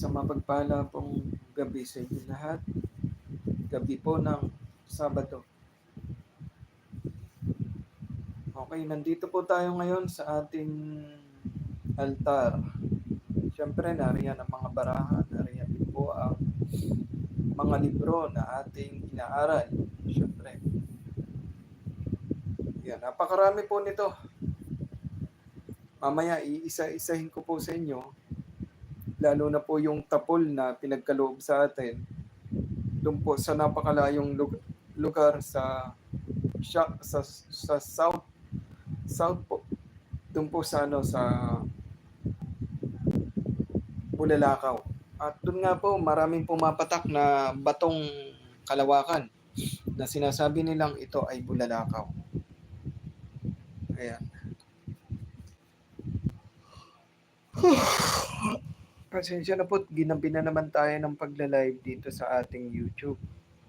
Sa mapagpala pong gabi sa inyo lahat. Gabi po ng Sabado. Okay, nandito po tayo ngayon sa ating altar. Siyempre, nariyan ang mga barahan, nariyan din po ang mga libro na ating inaaral. Siyempre. Yan, napakarami po nito. Mamaya, iisa-isahin ko po sa inyo lalo na po yung tapol na pinagkaloob sa atin. Doon po sa napakalayong lug- lugar sa siya, sa sa south south po. Doon po sa ano sa Bulalakaw. At doon nga po maraming pumapatak na batong kalawakan na sinasabi nilang ito ay Bulalakaw. Ayan Pasensya na po, ginabi na naman tayo ng pagla-live dito sa ating YouTube.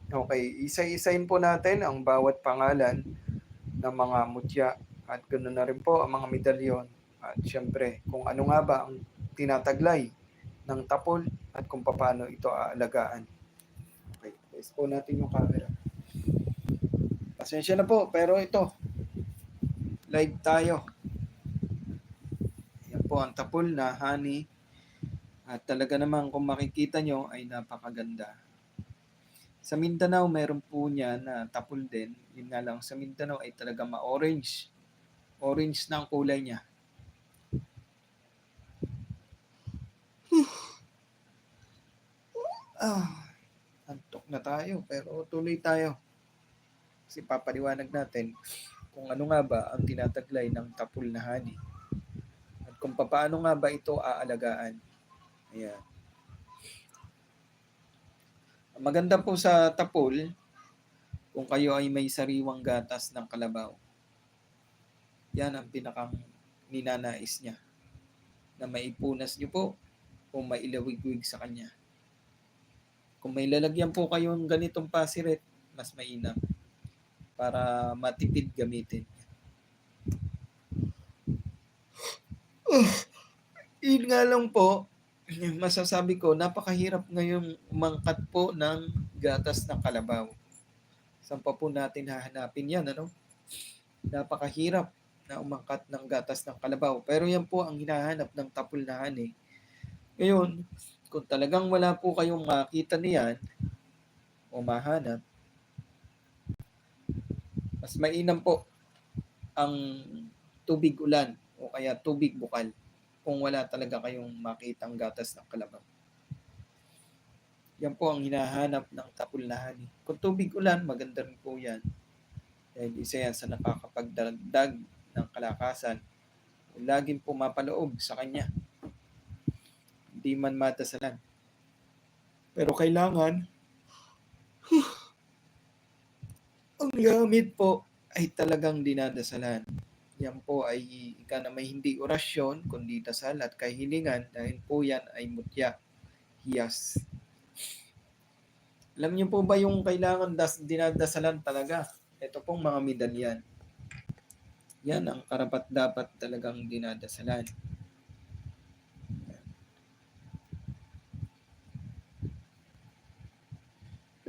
Okay, isa-isahin po natin ang bawat pangalan ng mga mutya at ganoon na rin po ang mga medalyon. At syempre, kung ano nga ba ang tinataglay ng tapol at kung paano ito aalagaan. Okay, place po natin yung camera. Pasensya na po, pero ito, live tayo. Yan po ang tapol na honey at talaga naman kung makikita nyo ay napakaganda. Sa Mindanao, meron po niya na tapul din. Yun nga lang, sa Mindanao ay talaga ma-orange. Orange na ang kulay niya. ah, antok na tayo, pero tuloy tayo. Kasi papaliwanag natin kung ano nga ba ang tinataglay ng tapul na honey. At kung paano nga ba ito aalagaan. Ayan. Maganda po sa tapol, kung kayo ay may sariwang gatas ng kalabaw. Yan ang pinakang ninanais niya. Na maipunas niyo po o mailawig-wig sa kanya. Kung may lalagyan po kayong ganitong pasiret, mas mainam para matipid gamitin. Yun nga lang po, masasabi ko, napakahirap ngayon umangkat po ng gatas ng kalabaw. Saan pa po natin hahanapin yan, ano? Napakahirap na umangkat ng gatas ng kalabaw. Pero yan po ang hinahanap ng tapul na hani. Ngayon, kung talagang wala po kayong makita niyan o mahanap, mas mainam po ang tubig ulan o kaya tubig bukal kung wala talaga kayong makitang gatas ng kalabaw. Yan po ang hinahanap ng tapul na honey. Kung tubig ulan, maganda rin po yan. Dahil isa yan sa nakakapagdagdag ng kalakasan. Laging pumapaloob sa kanya. Hindi man matasalan. Pero kailangan, ang gamit po ay talagang dinadasalan yan po ay ika na may hindi orasyon, kundi dasal at kahilingan dahil po yan ay mutya, hiyas. Alam niyo po ba yung kailangan das, dinadasalan talaga? Ito pong mga medalyan. Yan ang karapat dapat talagang dinadasalan.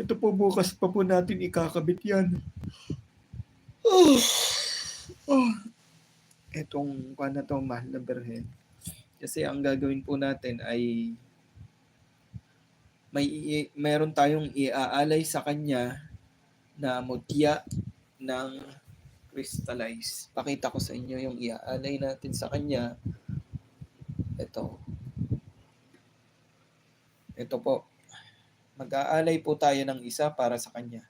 Ito po bukas pa po natin ikakabit yan. Oh. Etong kuan na to, mahal na berhen. Kasi ang gagawin po natin ay may meron tayong iaalay sa kanya na mutya ng crystallize. Pakita ko sa inyo yung iaalay natin sa kanya. Ito. Ito po. Mag-aalay po tayo ng isa para sa kanya.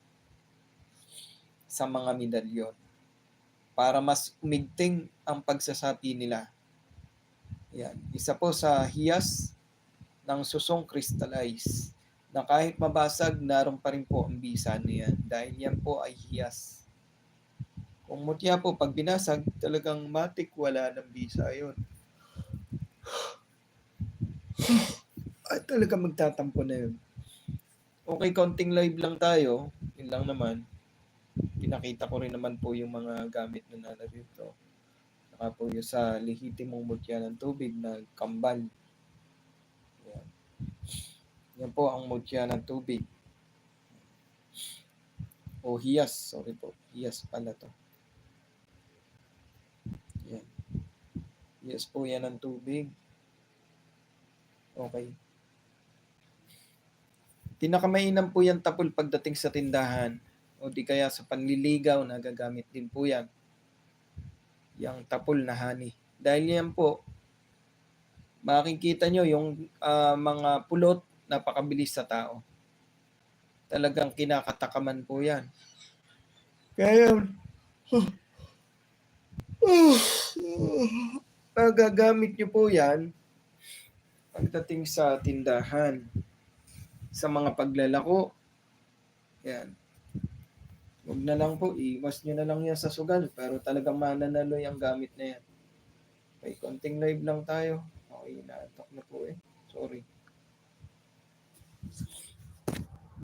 Sa mga medalyon para mas umigting ang pagsasapi nila. Yan. Isa po sa hiyas ng susong crystallize na kahit mabasag, naroon pa rin po ang bisa niyan dahil yan po ay hiyas. Kung mutya po, pag binasag, talagang matik wala ng bisa yon. At talaga magtatampo na yun. Okay, konting live lang tayo. Yun lang naman pinakita ko rin naman po yung mga gamit na narito. Saka po yung sa lihitimong mutya ng tubig na kambal. Yan. Yan po ang mutya ng tubig. O hiyas, sorry po. Hiyas pala to. Yan. Hiyas po yan ng tubig. Okay. Pinakamainam po yan tapol pagdating sa tindahan o di kaya sa panliligaw nagagamit din po yan. Yang tapol na honey. Dahil yan po, makikita nyo yung ah, mga pulot napakabilis sa tao. Talagang kinakatakaman po yan. Kaya, pagagamit nyo po yan, pagdating sa tindahan, sa mga paglalako, yan. Huwag na lang po, iwas nyo na lang yan sa sugal, pero talagang mananaloy ang gamit na yan. Okay, konting live lang tayo. Okay, natok na po eh.